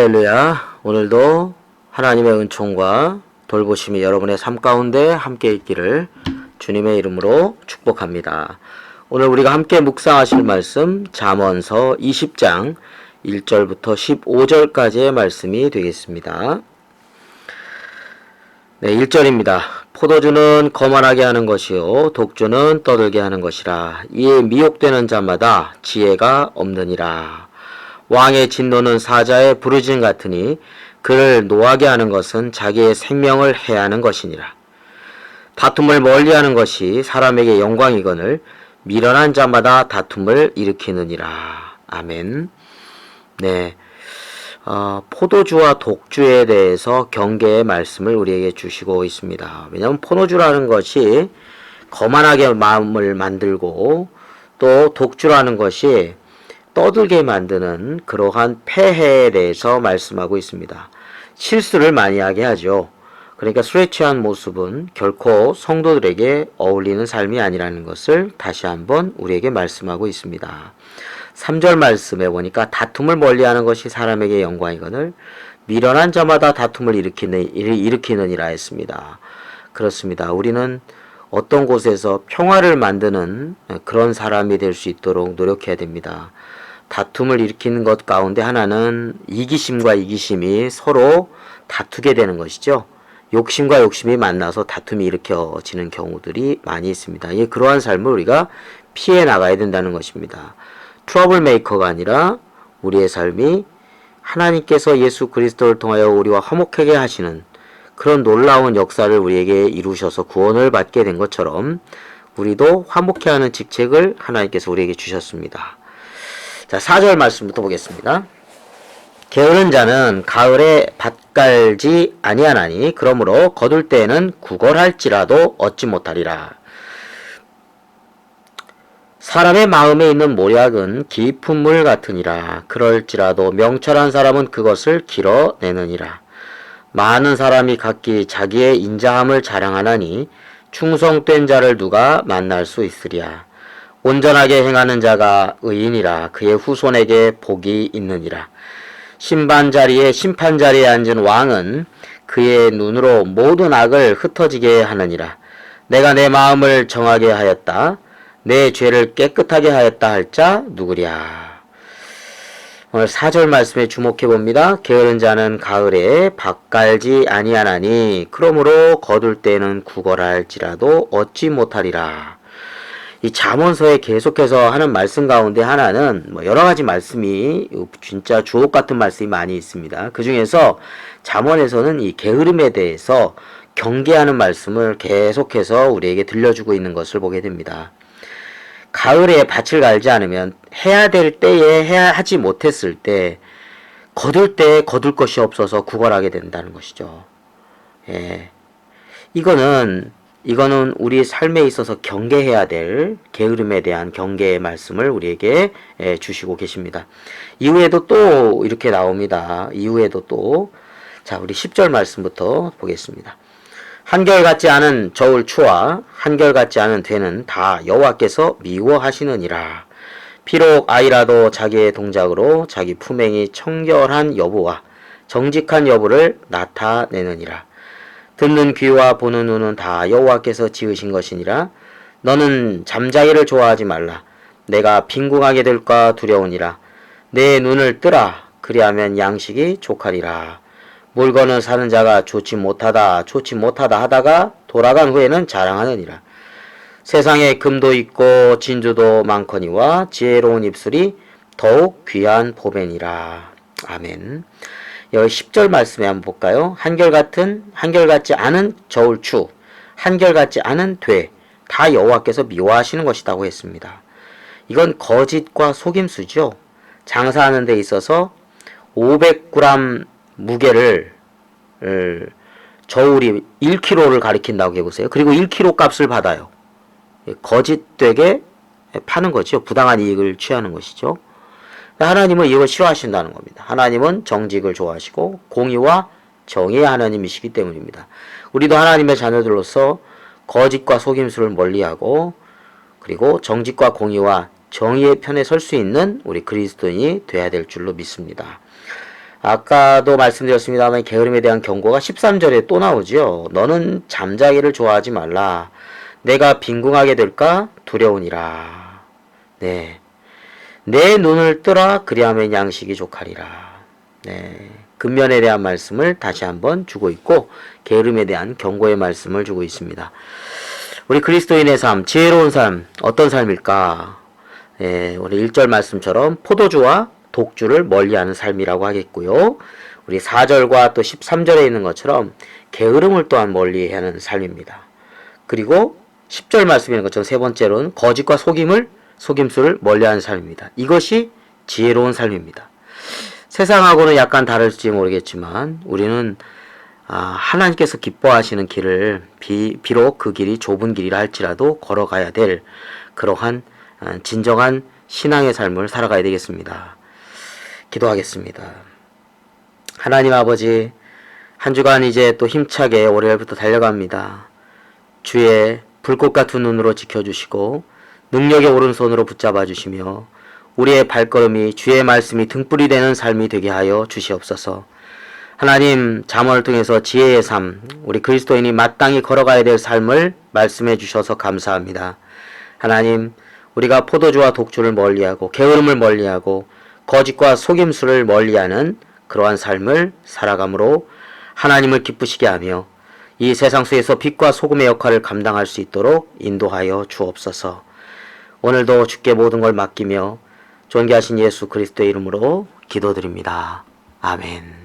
할렐루야. 오늘도 하나님의 은총과 돌보심이 여러분의 삶 가운데 함께 있기를 주님의 이름으로 축복합니다. 오늘 우리가 함께 묵상하실 말씀 잠언서 20장 1절부터 15절까지의 말씀이 되겠습니다. 네, 1절입니다. 포도주는 거만하게 하는 것이요 독주는 떠들게 하는 것이라 이에 미혹되는 자마다 지혜가 없느니라. 왕의 진노는 사자의 부르짖음 같으니 그를 노하게 하는 것은 자기의 생명을 해하는 것이니라. 다툼을 멀리하는 것이 사람에게 영광이거늘 미련한 자마다 다툼을 일으키느니라. 아멘. 네. 어, 포도주와 독주에 대해서 경계의 말씀을 우리에게 주시고 있습니다. 왜냐하면 포도주라는 것이 거만하게 마음을 만들고 또 독주라는 것이 떠들게 만드는 그러한 폐해에 대해서 말씀하고 있습니다. 실수를 많이 하게 하죠. 그러니까 술에 취한 모습은 결코 성도들에게 어울리는 삶이 아니라는 것을 다시 한번 우리에게 말씀하고 있습니다. 3절 말씀에 보니까 다툼을 멀리하는 것이 사람에게 영광이거늘 미련한 자마다 다툼을 일으키는, 일으키느니라 했습니다. 그렇습니다. 우리는 어떤 곳에서 평화를 만드는 그런 사람이 될 수 있도록 노력해야 됩니다. 다툼을 일으키는 것 가운데 하나는 이기심과 이기심이 서로 다투게 되는 것이죠. 욕심과 욕심이 만나서 다툼이 일으켜지는 경우들이 많이 있습니다. 예, 그러한 삶을 우리가 피해 나가야 된다는 것입니다. 트러블 메이커가 아니라 우리의 삶이 하나님께서 예수 그리스도를 통하여 우리와 화목하게 하시는 그런 놀라운 역사를 우리에게 이루셔서 구원을 받게 된 것처럼 우리도 화목해 하는 직책을 하나님께서 우리에게 주셨습니다. 자, 4절 말씀부터 보겠습니다. 게으른 자는 가을에 밭 갈지 아니하나니 그러므로 거둘 때에는 구걸할지라도 얻지 못하리라. 사람의 마음에 있는 모략은 깊은 물 같으니라. 그럴지라도 명철한 사람은 그것을 길어내느니라. 많은 사람이 각기 자기의 인자함을 자랑하나니 충성된 자를 누가 만날 수 있으랴. 온전하게 행하는 자가 의인이라 그의 후손에게 복이 있느니라. 심판 자리에 심판 자리에 앉은 왕은 그의 눈으로 모든 악을 흩어지게 하느니라. 내가 내 마음을 정하게 하였다. 내 죄를 깨끗하게 하였다 할 자 누구랴. 오늘 4절 말씀에 주목해 봅니다. 게으른 자는 가을에 밭 갈지 아니하나니 그러므로 거둘 때는 구걸할지라도 얻지 못하리라. 이 잠언서에 계속해서 하는 말씀 가운데 하나는 뭐 여러 가지 말씀이 진짜 주옥 같은 말씀이 많이 있습니다. 그 중에서 잠언에서는 이 게으름에 대해서 경계하는 말씀을 계속해서 우리에게 들려주고 있는 것을 보게 됩니다. 가을에 밭을 갈지 않으면 해야 될 때에 해야 하지 못했을 때 거둘 때에 거둘 것이 없어서 구걸하게 된다는 것이죠. 예. 이거는 이거는 우리 삶에 있어서 경계해야 될 게으름에 대한 경계의 말씀을 우리에게 예, 주시고 계십니다. 이후에도 또 이렇게 나옵니다. 이후에도 또 자, 우리 10절 말씀부터 보겠습니다. 한결같지 않은 저울 추와 한결같지 않은 되는 다 여호와께서 미워하시느니라. 비록 아이라도 자기의 동작으로 자기 품행이 청결한 여부와 정직한 여부를 나타내느니라. 듣는 귀와 보는 눈은 다 여호와께서 지으신 것이니라. 너는 잠자기를 좋아하지 말라. 내가 빈궁하게 될까 두려우니라. 내 눈을 뜨라. 그리하면 양식이 족하리라. 물건을 사는 자가 좋지 못하다, 좋지 못하다 하다가 돌아간 후에는 자랑하느니라. 세상에 금도 있고 진주도 많거니와 지혜로운 입술이 더욱 귀한 보배니라. 아멘. 여기 10절 말씀에 한번 볼까요? 한결같은, 한결같지 않은 저울추, 한결같지 않은 돼, 다 여호와께서 미워하시는 것이라고 했습니다. 이건 거짓과 속임수죠. 장사하는 데 있어서 500g 무게를 저울이 1kg를 가리킨다고 해보세요. 그리고 1kg 값을 받아요. 거짓되게 파는 거죠. 부당한 이익을 취하는 것이죠. 하나님은 이걸 싫어하신다는 겁니다. 하나님은 정직을 좋아하시고 공의와 정의의 하나님이시기 때문입니다. 우리도 하나님의 자녀들로서 거짓과 속임수를 멀리하고 그리고 정직과 공의와 정의의 편에 설 수 있는 우리 그리스도인이 되어야 될 줄로 믿습니다. 아까도 말씀드렸습니다만 게으름에 대한 경고가 13절에 또 나오지요. 너는 잠자기를 좋아하지 말라. 내가 빈궁하게 될까 두려우니라. 네. 내 눈을 뜨라 그리하면 양식이 족하리라. 네. 근면에 대한 말씀을 다시 한번 주고 있고 게으름에 대한 경고의 말씀을 주고 있습니다. 우리 그리스도인의 삶, 지혜로운 삶, 어떤 삶일까? 예, 우리 1절 말씀처럼 포도주와 독주를 멀리하는 삶이라고 하겠고요. 우리 4절과 또 13절에 있는 것처럼 게으름을 또한 멀리하는 삶입니다. 그리고 10절 말씀에 있는 것처럼 세 번째로는 거짓과 속임을 속임수를 멀리하는 삶입니다. 이것이 지혜로운 삶입니다. 세상하고는 약간 다를지 모르겠지만 우리는 아, 하나님께서 기뻐하시는 길을 비, 비록 그 길이 좁은 길이라 할지라도 걸어가야 될 그러한 아, 진정한 신앙의 삶을 살아가야 되겠습니다. 기도하겠습니다. 하나님 아버지, 한 주간 이제 또 힘차게 월요일부터 달려갑니다. 주의 불꽃 같은 눈으로 지켜주시고 능력의 오른손으로 붙잡아 주시며 우리의 발걸음이 주의 말씀이 등불이 되는 삶이 되게 하여 주시옵소서. 하나님 잠언을 통해서 지혜의 삶, 우리 그리스도인이 마땅히 걸어가야 될 삶을 말씀해 주셔서 감사합니다. 하나님, 우리가 포도주와 독주를 멀리하고 게으름을 멀리하고 거짓과 속임수를 멀리하는 그러한 삶을 살아감으로 하나님을 기쁘시게 하며 이 세상 속에서 빛과 소금의 역할을 감당할 수 있도록 인도하여 주옵소서. 오늘도 주께 모든 걸 맡기며 존귀하신 예수 그리스도의 이름으로 기도드립니다. 아멘.